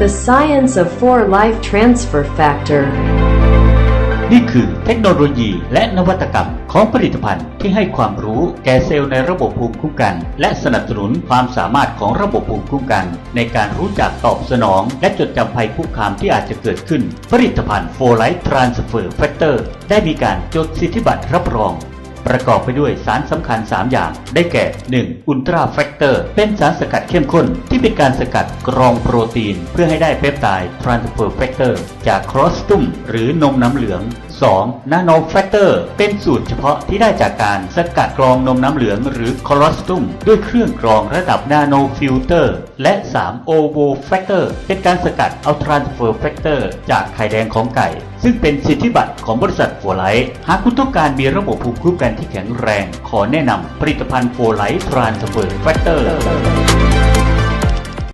The science of 4 life transfer factor. นี่คือเทคโนโลยีและนวัตกรรมของผลิตภัณฑ์ที่ให้ความรู้แก่เซลล์ในระบบภูมิคุ้มกัน และสนับสนุนความสามารถของระบบภูมิคุ้มกัน ในการรู้จักตอบสนอง และจดจำภัยคุกคามที่อาจจะเกิดขึ้น ผลิตภัณฑ์ f o r l i g h t Transfer Factor ได้มีการจดสิทธิบัตรรับรอง ประกอบไปด้วยสารสำคัญ 3 อย่าง ได้แก่ 1. อุลตราแฟกเตอร์ เป็นสารสกัดเข้มข้น ที่เป็นการสกัดกรองโปรตีน เพื่อให้ได้เปปไทด์ทรานสเฟอร์แฟกเตอร์จากครอสตุมหรือนมน้ำเหลือง 2. นาโนแฟกเตอร์ เป็นสูตรเฉพาะที่ได้จากการสกัดกรองนมน้ำเหลืองหรือคอลอสตุมด้วยเครื่องกรองระดับนาโนฟิลเตอร์ และ 3. โอโวแฟกเตอร์ เป็นการสกัดเอาทรานสเฟอร์แฟกเตอร์จากไข่แดงของไก่ ซึ่งเป็นสิทธิบัตรของบริษัทโฟไลท์หากคุณต้องการมีระบบภูมิคุ้มกันที่แข็งแรง ขอแนะนำผลิตภัณฑ์โฟไลท์ทรานสเฟอร์แฟกเตอร์